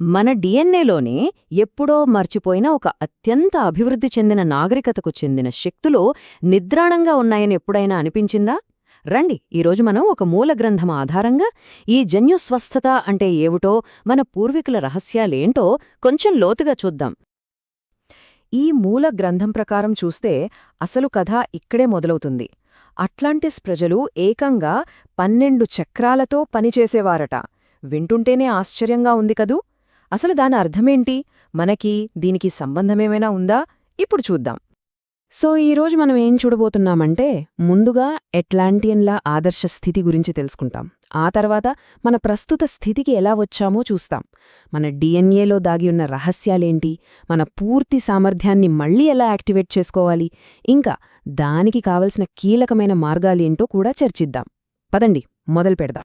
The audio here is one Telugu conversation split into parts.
మన డిఎన్ఏలోనే ఎప్పుడో మర్చిపోయిన ఒక అత్యంత అభివృద్ధి చెందిన నాగరికతకు చెందిన శక్తులు నిద్రాణంగా ఉన్నాయని ఎప్పుడైనా అనిపించిందా? రండి ఈరోజు మనం ఒక మూల గ్రంథం ఆధారంగా ఈ జన్యు స్వస్థత అంటే ఏమిటో మన పూర్వీకుల రహస్యాలేంటో కొంచెం లోతుగా చూద్దాం. ఈ మూల గ్రంథం ప్రకారం చూస్తే అసలు కథ ఇక్కడే మొదలవుతుంది. అట్లాంటిస్ ప్రజలు ఏకంగా పన్నెండు చక్రాలతో పనిచేసేవారట. వింటుంటేనే ఆశ్చర్యంగా ఉంది కదూ? అసలు దాని అర్థమేంటి? మనకి దీనికి సంబంధమేమైనా ఉందా? ఇప్పుడు చూద్దాం. సో ఈరోజు మనం ఏం చూడబోతున్నామంటే ముందుగా ఎట్లాంటియన్లా ఆదర్శ స్థితి గురించి తెలుసుకుంటాం. ఆ తర్వాత మన ప్రస్తుత స్థితికి ఎలా వచ్చామో చూస్తాం. మన డిఎన్ఏలో దాగి ఉన్న రహస్యాలేంటి? మన పూర్తి సామర్థ్యాన్ని మళ్ళీ ఎలా యాక్టివేట్ చేసుకోవాలి? ఇంకా దానికి కావలసిన కీలకమైన మార్గాలేంటో కూడా చర్చిద్దాం. పదండి మొదలు పెడదాం.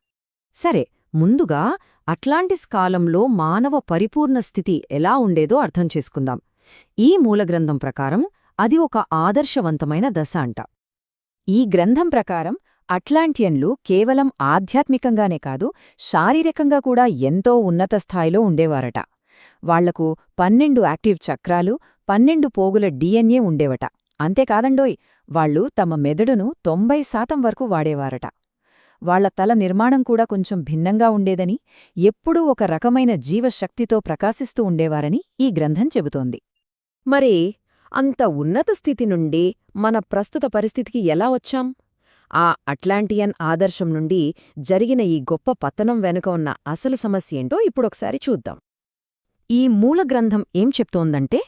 సరే ముందుగా అట్లాంటిస్ కాలంలో మానవ పరిపూర్ణ స్థితి ఎలా ఉండేదో అర్థం చేసుకుందాం. ఈ మూలగ్రంథం ప్రకారం అది ఒక ఆదర్శవంతమైన దశ అంట. ఈ గ్రంథం ప్రకారం అట్లాంటియన్లు కేవలం ఆధ్యాత్మికంగానే కాదు శారీరకంగా కూడా ఎంతో ఉన్నత స్థాయిలో ఉండేవారట. వాళ్ళకు పన్నెండు యాక్టివ్ చక్రాలు పన్నెండు పోగుల డిఎన్ఏ ఉండేవట. అంతేకాదండోయ్ వాళ్ళు తమ మెదడును తొంభై శాతం వరకు వాడేవారట. వాళ్ళ తల నిర్మాణం కూడా కొంచెం భిన్నంగా ఉండేదని ఎప్పుడూ ఒక రకమైన జీవశక్తితో ప్రకాశిస్తూ ఉండేవారని ఈ గ్రంథం చెబుతోంది. మరి అంత ఉన్నత స్థితి నుండి మన ప్రస్తుత పరిస్థితికి ఎలా వచ్చాం? ఆ అట్లాంటియన్ ఆదర్శం నుండి జరిగిన ఈ గొప్ప పతనం వెనుక ఉన్న అసలు సమస్యేంటో ఇప్పుడొకసారి చూద్దాం. ఈ మూల గ్రంథం ఏం చెప్తోందంటే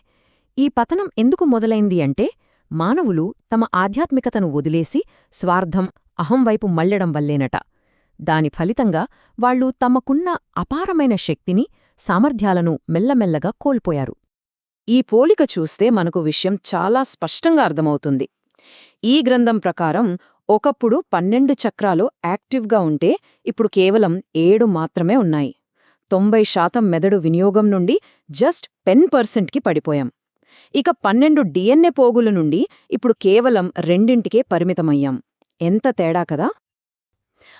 ఈ పతనం ఎందుకు మొదలైంది అంటే మానవులు తమ ఆధ్యాత్మికతను వదిలేసి స్వార్థం అహం వైపు మళ్ళడం వల్లేనట. దాని ఫలితంగా వాళ్ళు తమకున్న అపారమైన శక్తిని సామర్థ్యాలను మెల్లమెల్లగా కోల్పోయారు. ఈ పోలిక చూస్తే మనకు విషయం చాలా స్పష్టంగా అర్థమవుతుంది. ఈ గ్రంథం ప్రకారం ఒకప్పుడు పన్నెండు చక్రాలు యాక్టివ్గా ఉంటే ఇప్పుడు కేవలం ఏడు మాత్రమే ఉన్నాయి. తొంభై శాతం మెదడు వినియోగం నుండి జస్ట్ పెన్ పర్సెంట్కి పడిపోయాం. ఇక పన్నెండు డిఎన్ఏ పోగుల నుండి ఇప్పుడు కేవలం రెండింటికే పరిమితమయ్యాం. ఎంత తేడా కదా?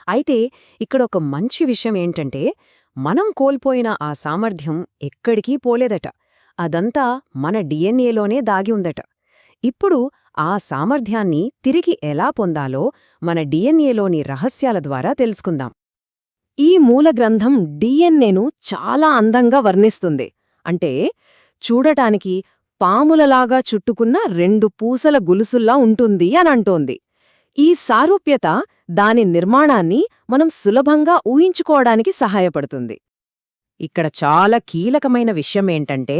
అయితే ఇక్కడ ఒక మంచి విషయం ఏంటంటే మనం కోల్పోయిన ఆ సామర్థ్యం ఎక్కడికీ పోలేదట. అదంతా మన డిఎన్ఏలోనే దాగి ఉందట. ఇప్పుడు ఆ సామర్థ్యాన్ని తిరిగి ఎలా పొందాలో మన డిఎన్ఏలోని రహస్యాల ద్వారా తెలుసుకుందాం. ఈ మూలగ్రంథం డిఎన్ఏను చాలా అందంగా వర్ణిస్తుంది. అంటే చూడటానికి పాములలాగా చుట్టుకున్న రెండు పూసల గులుసుల్లా ఉంటుంది అనంటోంది ఈ సారూప్యత దాని నిర్మాణాన్ని మనం సులభంగా ఊహించుకోవడానికి సహాయపడుతుంది. ఇక్కడ చాలా కీలకమైన విషయమేంటంటే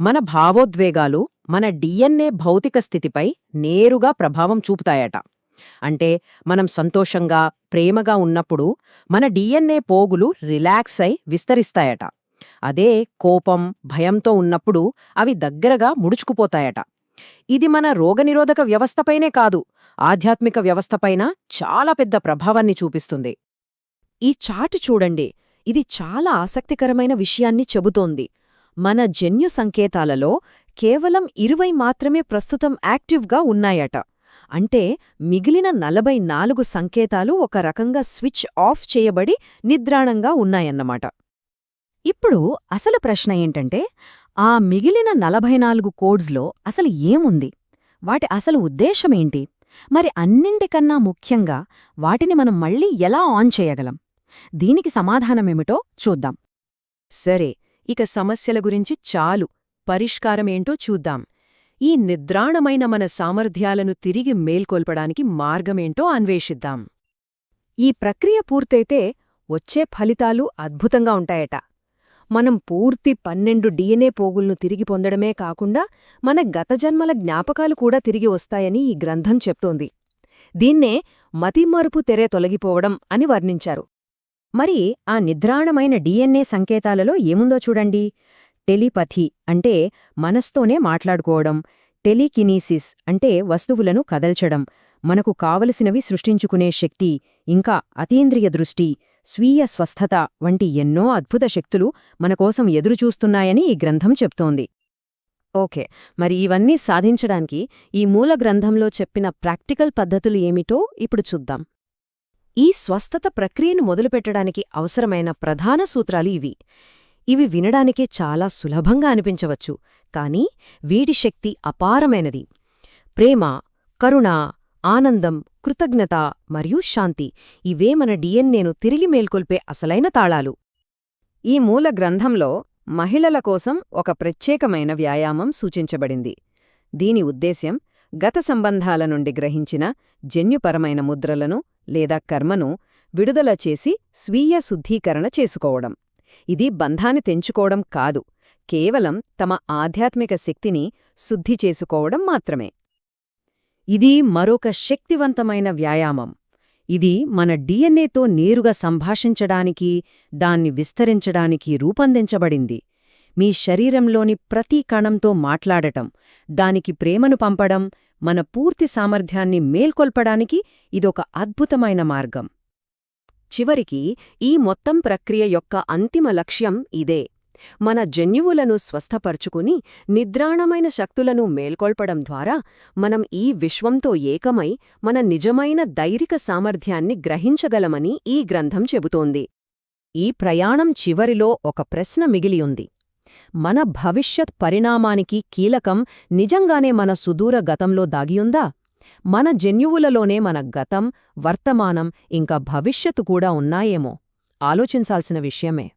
మన భావోద్వేగాలు మన డిఎన్ఏ భౌతిక స్థితిపై నేరుగా ప్రభావం చూపుతాయట. అంటే మనం సంతోషంగా ప్రేమగా ఉన్నప్పుడు మన డిఎన్ఏ పోగులు రిలాక్స్ అయి విస్తరిస్తాయట. అదే కోపం భయంతో ఉన్నప్పుడు అవి దగ్గరగా ముడుచుకుపోతాయట. ఇది మన రోగనిరోధక వ్యవస్థపైనే కాదు ఆధ్యాత్మిక వ్యవస్థపైన చాలా పెద్ద ప్రభావాన్ని చూపిస్తుంది. ఈ చాటు చూడండి. ఇది చాలా ఆసక్తికరమైన విషయాన్ని చెబుతోంది. మన జన్యు సంకేతాలలో కేవలం ఇరవై మాత్రమే ప్రస్తుతం యాక్టివ్గా ఉన్నాయట. అంటే మిగిలిన నలభై నాలుగు సంకేతాలు ఒక రకంగా స్విచ్ ఆఫ్ చేయబడి నిద్రాణంగా ఉన్నాయన్నమాట. ఇప్పుడు అసలు ప్రశ్న ఏంటంటే ఆ మిగిలిన నలభై నాలుగు కోడ్స్లో అసలు ఏముంది? వాటి అసలు ఉద్దేశమేంటి మరి అన్నింటికన్నా ముఖ్యంగా వాటిని మనం మళ్ళీ ఎలా ఆన్ చేయగలం? దీనికి సమాధానమేమిటో చూద్దాం. సరే ఇక సమస్యల గురించి చాలు. పరిష్కారమేంటో చూద్దాం. ఈ నిద్రాణమైన మన సామర్థ్యాలను తిరిగి మేల్కొల్పడానికి మార్గమేంటో అన్వేషిద్దాం. ఈ ప్రక్రియ పూర్తయితే వచ్చే ఫలితాలు అద్భుతంగా ఉంటాయట. మనం పూర్తి పన్నెండు డిఎన్ఏ పోగుల్ను తిరిగి పొందడమే కాకుండా మన గత జన్మల జ్ఞాపకాలు కూడా తిరిగి వస్తాయని ఈ గ్రంథం చెప్తోంది. దీన్నే మతిమరుపు తెరే తొలగిపోవడం అని వర్ణించారు. మరి ఆ నిద్రాణమైన డిఎన్ఏ సంకేతాలలో ఏముందో చూడండి. టెలిపథి అంటే మనస్తోనే మాట్లాడుకోవడం. టెలికినీసిస్ అంటే వస్తువులను కదల్చడం. మనకు కావలసినవి సృష్టించుకునే శక్తి ఇంకా అతీంద్రియ దృష్టి స్వీయ స్వస్థత వంటి ఎన్నో అద్భుత శక్తులు మనకోసం ఎదురుచూస్తున్నాయని ఈ గ్రంథం చెప్తోంది. ఓకే మరి ఇవన్నీ సాధించడానికి ఈ మూల గ్రంథంలో చెప్పిన ప్రాక్టికల్ పద్ధతులు ఏమిటో ఇప్పుడు చూద్దాం. ఈ స్వస్థత ప్రక్రియను మొదలుపెట్టడానికి అవసరమైన ప్రధాన సూత్రాలు ఇవి. ఇవి వినడానికే చాలా సులభంగా అనిపించవచ్చు కాని వీడి శక్తి అపారమైనది. ప్రేమ కరుణ ఆనందం కృతజ్ఞత మరియు శాంతి ఇవే మన డిఎన్ఏను తిరిగి మేల్కొల్పే అసలైన తాళాలు. ఈ మూల గ్రంథంలో మహిళల కోసం ఒక ప్రత్యేకమైన వ్యాయామం సూచించబడింది. దీని ఉద్దేశ్యం గత సంబంధాల నుండి గ్రహించిన జన్యుపరమైన ముద్రలను లేదా కర్మను విడుదల చేసి స్వీయ శుద్ధీకరణ చేసుకోవడం. ఇది బంధాన్ని తెంచుకోవడం కాదు కేవలం తమ ఆధ్యాత్మిక శక్తిని శుద్ధి చేసుకోవడం మాత్రమే. ఇది మరొక శక్తివంతమైన వ్యాయామం. ఇది మన డిఎన్ఏతో నేరుగా సంభాషించడానికి దాన్ని విస్తరించడానికి రూపొందించబడింది. మీ శరీరంలోని ప్రతి కణంతో మాట్లాడటం దానికి ప్రేమను పంపడం మన పూర్తి సామర్థ్యాన్ని మేల్కొల్పడానికి ఇదొక అద్భుతమైన మార్గం. చివరికి ఈ మొత్తం ప్రక్రియ యొక్క అంతిమ లక్ష్యం ఇదే. మన జన్యువులను స్వస్థపరుచుకుని నిద్రాణమైన శక్తులను మేల్కొల్పడం ద్వారా మనం ఈ విశ్వంతో ఏకమై మన నిజమైన దైరిక సామర్థ్యాన్ని గ్రహించగలమని ఈ గ్రంథం చెబుతోంది. ఈ ప్రయాణం చివరిలో ఒక ప్రశ్న మిగిలియుంది. మన భవిష్యత్ పరిణామానికి కీలకం నిజంగానే మన సుదూర గతంలో దాగియుందా? మన జన్యువులలోనే మన గతం వర్తమానం ఇంకా భవిష్యత్తు కూడా ఉన్నాయేమో? ఆలోచించాల్సిన విషయమే.